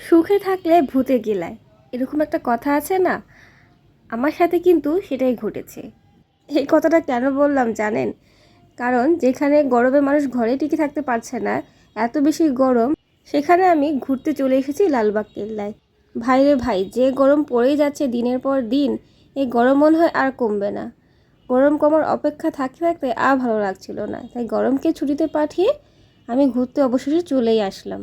সুখে থাকলে ভূতে গিলায়। এরকম একটা কথা আছে না? আমার সাথে কিন্তু সেটাই ঘটেছে। এই কথাটা কেন বললাম জানেন? কারণ যেখানে গরমে মানুষ ঘরে টিকে থাকতে পারছে না, এত বেশি গরম, সেখানে আমি ঘুরতে চলে এসেছি লালবাগ কেল্লায়। ভাই রে ভাই, যে গরম পড়েই যাচ্ছে দিনের পর দিন, এই গরম মনে হয় আর কমবে না। গরম কমার অপেক্ষা থাকতে থাকতে আর ভালো লাগছিল না। তাই গরমকে ছুটিতে পাঠিয়ে আমি ঘুরতে অবশেষে চলেই আসলাম।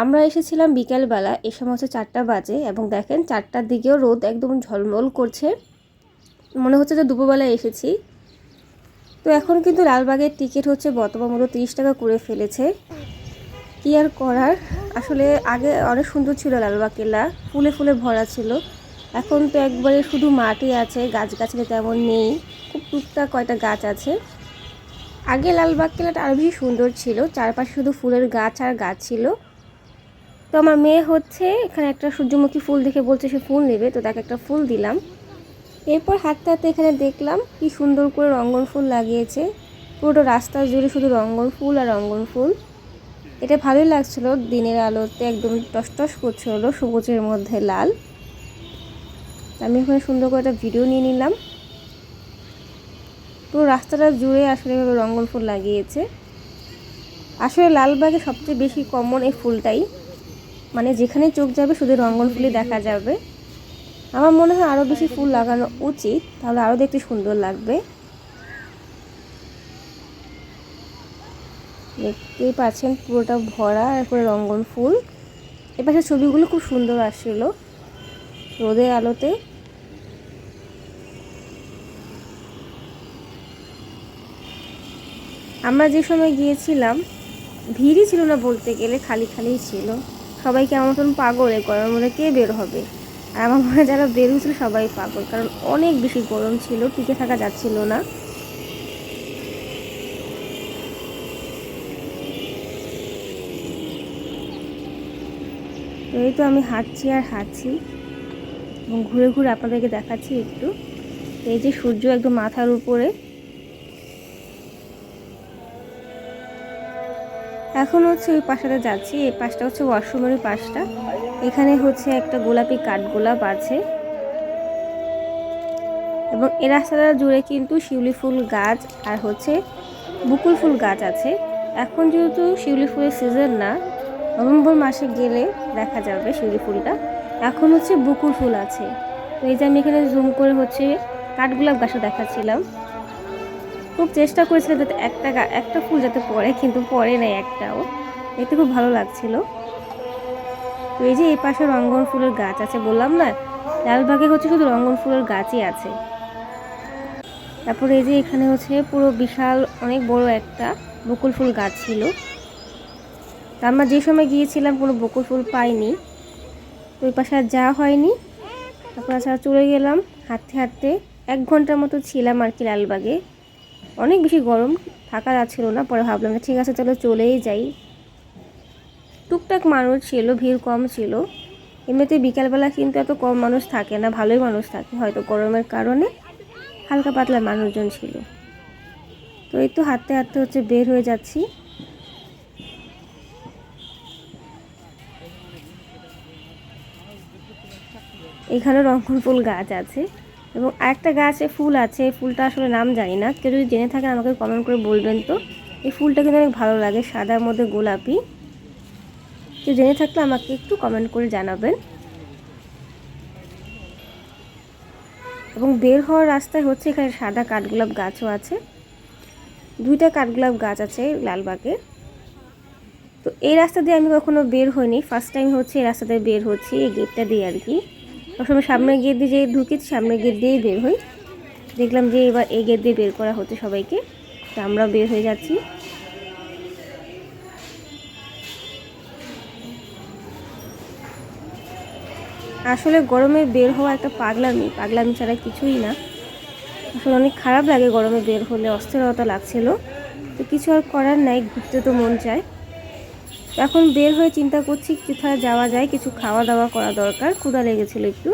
আমরা এসেছিলাম বিকেলবেলা, এ সময় হচ্ছে চারটা বাজে এবং দেখেন চারটার দিকেও রোদ একদম ঝলমল করছে। মনে হচ্ছে যে দুপুরবেলায় এসেছি। তো এখন কিন্তু লালবাগের টিকিট হচ্ছে বর্তমান মূল্য তিরিশ টাকা করে ফেলেছে। কি আর করার? আসলে আগে অনেক সুন্দর ছিল লালবাগ কেল্লা, ফুলে ফুলে ভরা ছিল। এখন তো একবারে শুধু মাটি আছে, গাছগাছালি তেমন নেই, খুব টুকটাক কয়টা গাছ আছে। আগে লালবাগ কেল্লাটা আরও বেশি সুন্দর ছিল, চারপাশে শুধু ফুলের গাছ আর গাছ ছিল। তো আমার মেয়ে হচ্ছে এখানে একটা সূর্যমুখী ফুল দেখে বলছে সে ফুল নেবে, তো তাকে একটা ফুল দিলাম। এরপর হাঁটতে হাঁটতে এখানে দেখলাম কি সুন্দর করে রঙ্গন ফুল লাগিয়েছে। পুরোটা রাস্তা জুড়ে শুধু রঙ্গন ফুল আর রঙ্গন ফুল। এটা ভালোই লাগছিল, দিনের আলোতে একদম টসটস করছিল সবুজের মধ্যে লাল। আমি ওখানে সুন্দর করে একটা ভিডিও নিয়ে নিলাম। পুরো রাস্তাটা জুড়ে আসলে এভাবে রঙ্গন ফুল লাগিয়েছে। আসলে লালবাগে সবচেয়ে বেশি কমন এই ফুলটাই। মানে যেখানে চোখ যাবে শুধু রঙ্গন ফুলই দেখা যাবে। আমার মনে হয় আরও বেশি ফুল লাগানো উচিত, তাহলে আরও দেখতে সুন্দর লাগবে। দেখতেই পাচ্ছেন পুরোটা ভরা, এরপরে রঙ্গন ফুল। এপাশে ছবিগুলো খুব সুন্দর আসছিল রোদের আলোতে। আমরা যে সময় গিয়েছিলাম, ভিড়ই ছিল না বলতে গেলে, খালি খালিই ছিল। সবাই কেমন মতন পাগল এই গরমের মধ্যে কে বের হবে? আর আমার মনে যারা বের হয়েছিল সবাই পাগল, কারণ অনেক বেশি গরম ছিল, টিকে থাকা যাচ্ছিল না। তো এই তো আমি হাঁটছি আর হাঁটছি। এবং ঘুরে ঘুরে আপনাদেরকে দেখাচ্ছি একটু। এই যে সূর্য একদম মাথার উপরে। এখন হচ্ছে ওই পাশটাতে যাচ্ছি, এই পাশটা হচ্ছে ওয়াশরুমের পাশটা। এখানে হচ্ছে একটা গোলাপি কাঠগোলাপ আছে। এবং এ রাস্তাটা জুড়ে কিন্তু শিউলি ফুল গাছ আর হচ্ছে বুকুল ফুল গাছ আছে। এখন যেহেতু শিউলি ফুলের সিজন না, নভেম্বর মাসে গেলে দেখা যাবে শিউলি ফুলটা। এখন হচ্ছে বুকুল ফুল আছে। তো এই যে আমি এখানে জুম করে হচ্ছে কাঠগোলাপ গাছটা দেখাচ্ছিলাম। খুব চেষ্টা করেছিলাম যাতে একটা একটা ফুল যাতে পড়ে, কিন্তু পড়ে নাই একটাও। এতে খুব ভালো লাগছিল। তো এই যে এই পাশে রঙ্গন ফুলের গাছ আছে, বললাম না লালবাগে হচ্ছে শুধু রঙ্গন ফুলের গাছই আছে। তারপরে এই যে এখানে হচ্ছে পুরো বিশাল, অনেক বড় একটা বকুল ফুল গাছ ছিল। তা আমরা যে সময় গিয়েছিলাম, কোনো বকুল ফুল পাইনি। তো ওই পাশে আর যাওয়া হয়নি। তারপর আচ্ছা চলে গেলাম, হাঁটতে হাঁটতে এক ঘণ্টার মতো ছিলাম আর কি লালবাগে অনেক বেশি গরম থাকা যাচ্ছিল না, পরে ভাবলাম ঠিক আছে, চলো চলেই যাই। টুকটাক মানুষ ছিল, ভিড় কম ছিল। এমনিতে বিকালবেলা কিন্তু এত কম মানুষ থাকে না, ভালোই মানুষ থাকে। হয়তো গরমের কারণে হালকা পাতলা মানুষজন ছিল। তো এই তো হাঁটতে হাঁটতে হচ্ছে বের হয়ে যাচ্ছি। এখানে রঙ্গন ফুল গাছ আছে। এবং আরেকটা গাছে ফুল আছে ফুলটা আসলে নাম জানি না। কেউ যদি জেনে থাকেন আমাকে কমেন্ট করে বলবেন তো। এই ফুলটা কিন্তু অনেক ভালো লাগে, সাদার মধ্যে গোলাপি। কেউ জেনে থাকলে আমাকে একটু কমেন্ট করে জানাবেন। এবং বের হওয়ার রাস্তায় হচ্ছে এখানে সাদা কাঠগোলাপ গাছও আছে। দুইটা কাঠগোলাপ গাছ আছে লালবাগে। তো এই রাস্তা দিয়ে আমি কখনো বের হইনি। ফার্স্ট টাইম হচ্ছে এই রাস্তা দিয়ে বের হচ্ছি, এই গেটটা দিয়ে আর কি। সবসময় সামনের গেট দিয়ে যে ঢুকেছি সামনের গেট দিয়েই বের হই। দেখলাম যে এবার এই গেট দিয়ে বের করা হচ্ছে সবাইকে। তো আমরা বের হয়ে যাচ্ছি। আসলে গরমে বের হওয়া একটা পাগলামি। পাগলামি ছাড়া কিছুই না। আসলে অনেক খারাপ লাগে গরমে বের হলে, অস্থিরতা লাগছিল। তো কিছু আর করার নাই, ঘুরতে তো মন চায়। এখন বের হয়ে চিন্তা করছি কোথায় যাওয়া যায়, কিছু খাওয়া দাওয়া করা দরকার, ক্ষুধা লেগেছিল একটু।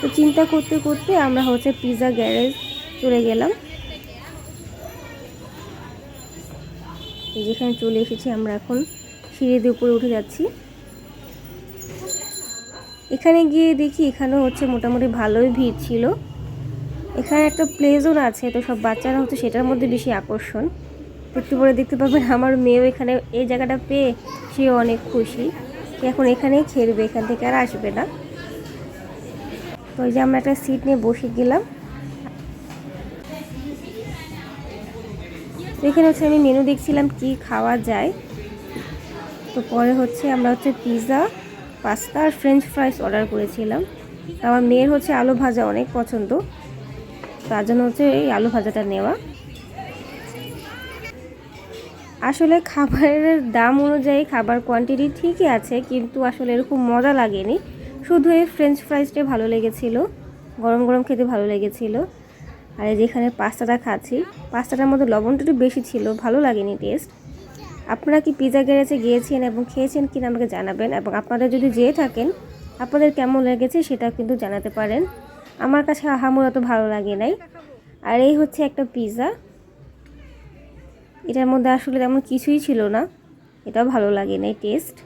তো চিন্তা করতে করতে আমরা হচ্ছে পিৎজা গ্যারেজ চলে গেলাম। যেখানে চলে এসেছি আমরা এখন সিঁড়ি দিয়ে উপরে উঠে যাচ্ছি। এখানে গিয়ে দেখি এখানেও হচ্ছে মোটামুটি ভালোই ভিড় ছিল। এখানে একটা প্লে জোন আছে, তো সব বাচ্চারা হচ্ছে সেটার মধ্যে বেশি আকর্ষণ। তো একটু পরে দেখতে পাবেন আমার মেয়েও এখানে এই জায়গাটা পেয়ে সে অনেক খুশি। এখন এখানেই খেলবে, এখান থেকে আর আসবে না। তো ওই যে আমরা একটা সিট নিয়ে বসে গেলাম। এখানে হচ্ছে আমি মেনু দেখছিলাম কি খাওয়া যায়। তো পরে হচ্ছে আমরা হচ্ছে পিৎজা পাস্তা আর ফ্রেঞ্চ ফ্রাইস অর্ডার করেছিলাম। আমার মেয়ের হচ্ছে আলু ভাজা অনেক পছন্দ। তার জন্য হচ্ছে এই আলু ভাজাটা নেওয়া। আসলে খাবারের দাম অনুযায়ী খাবার কোয়ান্টিটি ঠিকই আছে, কিন্তু আসলে এরকম মজা লাগেনি। শুধু এই ফ্রেঞ্চ ফ্রাইসটাই ভালো লেগেছিল, গরম গরম খেতে ভালো লেগেছিল। আর এই যেখানে পাস্তাটা খাচ্ছি, পাস্তাটার মধ্যে লবণটা একটু বেশি ছিল, ভালো লাগেনি টেস্ট আপনারা কি পিৎজা গ্যারেজে গিয়েছেন এবং খেয়েছেন কিনা আমাকে জানাবেন, এবং আপনারা যদি যেয়ে থাকেন, আপনাদের কেমন লেগেছে সেটা কিন্তু জানাতে পারেন। আমার কাছে আহামুর অত ভালো লাগে নাই। আর এই হচ্ছে একটা পিৎজা এটার মধ্যে আসলে তেমন কিছুই ছিল না। এটাও ভালো লাগে নাই টেস্ট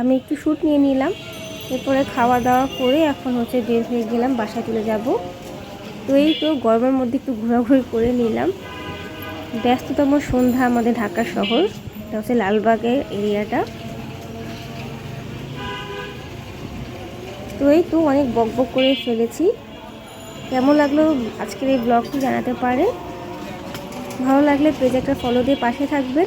আমি একটু শ্যুট নিয়ে নিলাম। এরপরে খাওয়া দাওয়া করে এখন হচ্ছে বের হয়ে গেলাম, বাসায় চলে যাব। তো এই তো গরমের মধ্যে একটু ঘোরাঘুরি করে নিলাম। ব্যস্ততম সন্ধ্যা আমাদের ঢাকা শহর, এটা হচ্ছে লালবাগের এরিয়াটা তো এই তো অনেক বক বক করে ফেলেছি কেমন লাগল আজকের এই ব্লগটি জানাতে পারে ভালো লাগলে পেজ একটা ফলো দিয়ে পাশে থাকবেন।